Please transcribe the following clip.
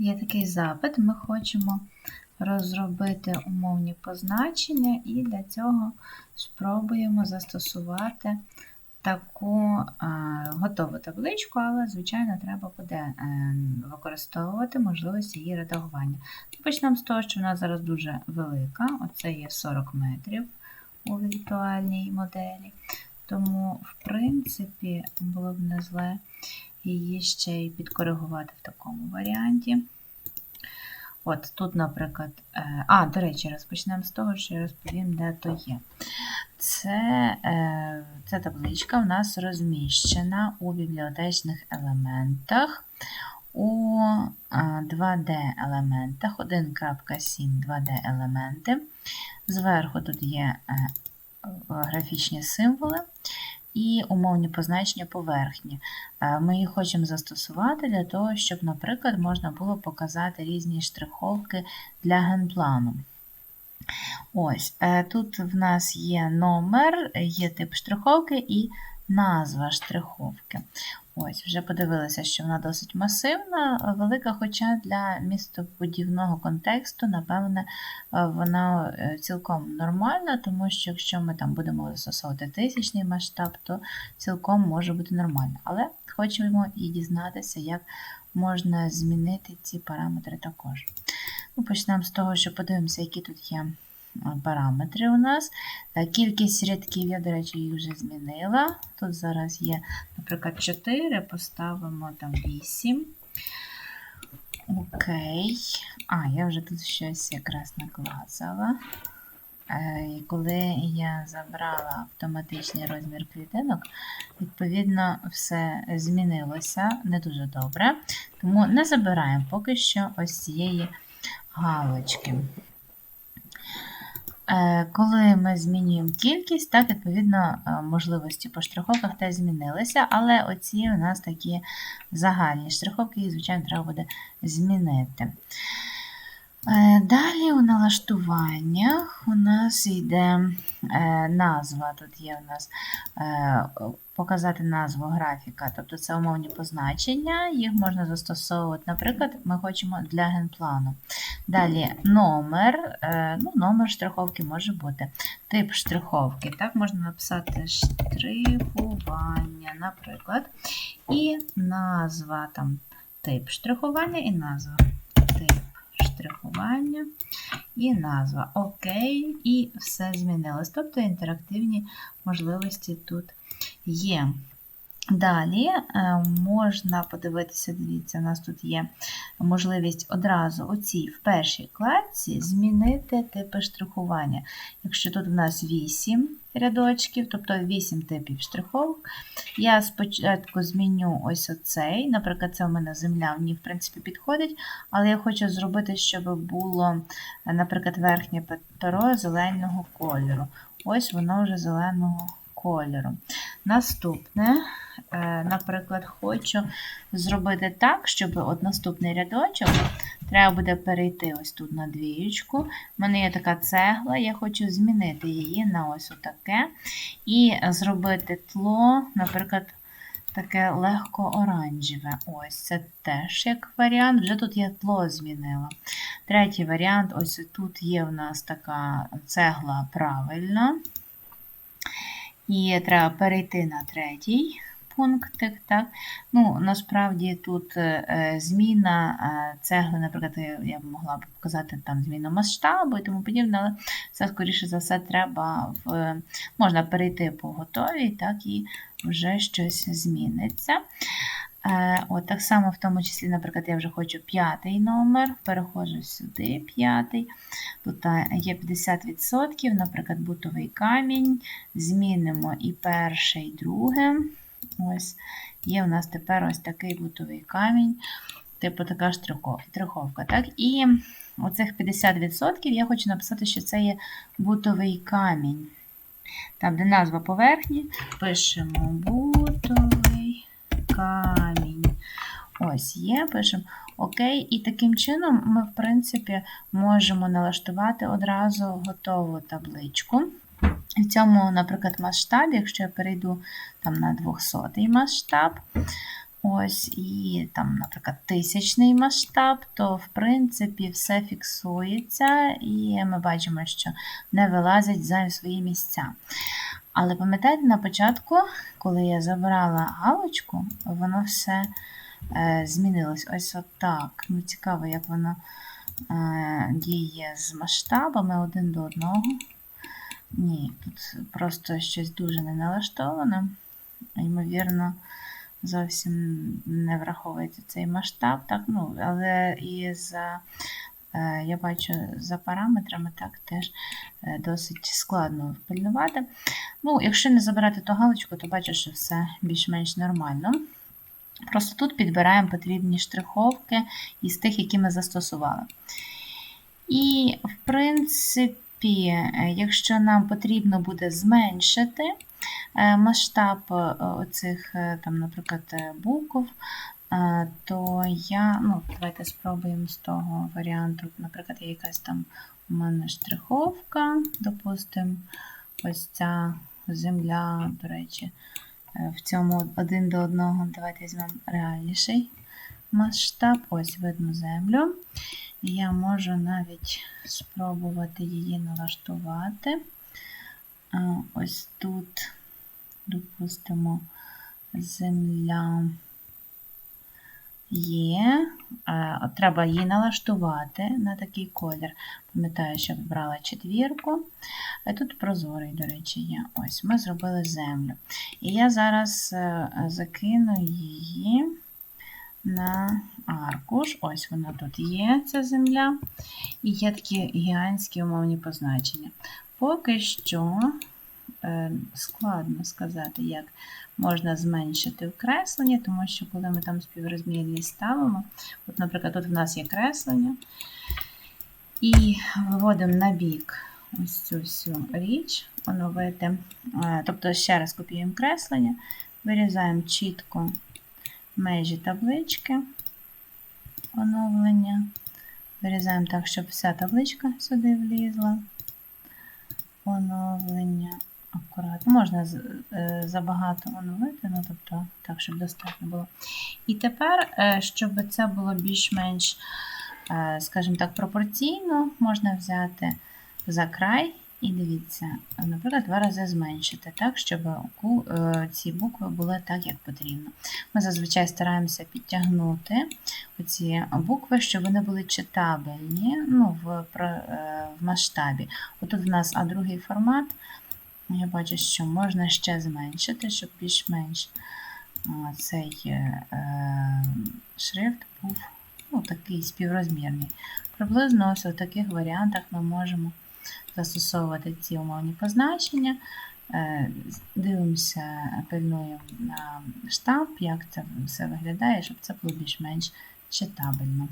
Є такий запит, ми хочемо розробити умовні позначення, і для цього спробуємо застосувати таку готову табличку, але, звичайно, треба буде е, використовувати можливості її редагування. Почнемо з того, що вона зараз дуже велика, оце є 40 метрів у віртуальній моделі. Тому, в принципі, було б не зле її ще й підкоригувати в такому варіанті. От тут, наприклад, е, а, до речі, розпочнемо з того, що я розповім, де то є. Це, е, Ця табличка в нас розміщена у бібліотечних елементах у 2D-елементах, 1.7 2D-елементи. Зверху тут є е, графічні символи і умовні позначення поверхні. Е, Ми їх хочемо застосувати для того, щоб, наприклад, можна було показати різні штриховки для генплану. Ось, е, Тут в нас є номер, є тип штриховки і назва штриховки. Ось, Вже подивилися, що вона досить масивна, велика, хоча для містобудівного контексту, напевне, вона е, цілком нормальна, тому що якщо ми там будемо застосовувати тисячний масштаб, то цілком може бути нормально. Але хочемо і дізнатися, як можна змінити ці параметри також. Ну, Почнемо з того, що подивимося, які тут є параметри у нас. Е, Кількість рядків, я, до речі, їх вже змінила. Тут зараз є, наприклад, 4, поставимо там 8. Окей. А, я вже тут щось якраз наклацала. Е, І коли я забрала автоматичний розмір клітинок, відповідно, все змінилося не дуже добре. Тому не забираємо поки що ось цієї галочки. Е, Коли ми змінюємо кількість, так, відповідно, е, можливості по штриховках теж змінилися, але оці у нас такі загальні штриховки, їх, звичайно, треба буде змінити. Е, Далі у налаштуваннях у нас йде е, назва. Тут є у нас е, показати назву графіка, тобто це умовні позначення, їх можна застосовувати, наприклад, ми хочемо для генплану. Далі номер, ну, номер штриховки може бути. Тип штриховки. Так, можна написати штрихування, наприклад, і назва там тип штрихування і назва штрихування і назва. Окей, і все змінилось. Тобто інтерактивні можливості тут є. Далі е, можна подивитися, дивіться, у нас тут є можливість одразу у цій в першій кладці змінити типи штрихування. Якщо тут у нас 8 рядочків, тобто 8 типів штриховок, я спочатку зміню ось оцей, наприклад, це у мене земля, мені, в принципі, підходить, але я хочу зробити, щоб було, наприклад, верхнє перо зеленого кольору. Ось воно вже зеленого кольору. Наступне, наприклад, хочу зробити так, щоб от наступний рядочок треба буде перейти ось тут на двієчку. У мене є така цегла, я хочу змінити її на ось отаке. І зробити тло, наприклад, таке легко оранжеве. Ось це теж як варіант. Вже тут я тло змінила. Третій варіант ось тут є в нас така цегла правильна. І треба перейти на третій пунктик. Так? Ну, Насправді тут е, зміна е, цегли, наприклад, я б могла б показати там зміну масштабу і тому подібне, але це, скоріше за все, треба в, можна перейти по готовій, так, і вже щось зміниться. Е, от Так само, в тому числі, наприклад, я вже хочу п'ятий номер, переходжу сюди, п'ятий. Тут є 50%, наприклад, бутовий камінь. Змінимо і перше, і друге. Ось Є у нас тепер ось такий бутовий камінь, типу така штриховка. Так? І оцих 50% я хочу написати, що це є бутовий камінь. Там, де назва поверхні, пишемо бутовий камінь. Ось є, пишемо ОК. І таким чином ми, в принципі, можемо налаштувати одразу готову табличку. В цьому, наприклад, масштабі, якщо я перейду там на 200 масштаб, ось і там, наприклад, тисячний масштаб, то в принципі все фіксується, і ми бачимо, що не вилазять за свої місця. Але пам'ятаєте, на початку, коли я забрала галочку, воно все е, змінилось. Ось отак. Ну, цікаво, як воно е, діє з масштабами один до одного. Ні, тут просто щось дуже не налаштовано. Ймовірно, зовсім не враховується цей масштаб, так, ну, але і за, е, я бачу, за параметрами так теж е, досить складно впильнувати. Ну, якщо не забирати ту галочку, то бачу, що все більш-менш нормально. Просто тут підбираємо потрібні штриховки із тих, які ми застосували. І, в принципі, е, якщо нам потрібно буде зменшити е, масштаб е, оцих, там, наприклад, букв, то я, ну, давайте спробуємо з того варіанту, наприклад, є якась там у мене штриховка, допустимо, ось ця земля, до речі, в цьому один до одного. Давайте візьмемо реальніший масштаб. Ось видно землю. Я можу навіть спробувати її налаштувати. Ось тут, допустимо, земля є. Треба її налаштувати на такий колір. Пам'ятаю, що брала четвірку. Е, Тут прозорий, до речі, є. Ось ми зробили землю. І я зараз е, закину її на аркуш. Ось вона тут є, ця земля. І є такі гігантські умовні позначення. Поки що е, складно сказати, як можна зменшити в кресленні, тому що коли ми там співрозмірність ставимо, от, наприклад, тут в нас є креслення, і виводимо на бік ось цю всю річ, оновити. Е, Тобто, ще раз копіюємо креслення, вирізаємо чітко межі таблички оновлення. Вирізаємо так, щоб вся табличка сюди влізла. Оновлення. Акуратно. Можна е, забагато оновити, ну тобто так, щоб достатньо було. І тепер, е, щоб це було більш-менш, е, скажімо так, пропорційно, можна взяти за край і дивіться, наприклад, два рази зменшити, так, щоб е, ці букви були так, як потрібно. Ми зазвичай стараємося підтягнути оці букви, щоб вони були читабельні ну, в, е, в масштабі. Отут в нас а другий формат. Я бачу, що можна ще зменшити, щоб більш-менш цей е, шрифт був ну, такий співрозмірний. Приблизно ось у таких варіантах ми можемо застосовувати ці умовні позначення. Е, Дивимося, пильнуємо на штамп, як це все виглядає, щоб це було більш-менш читабельно.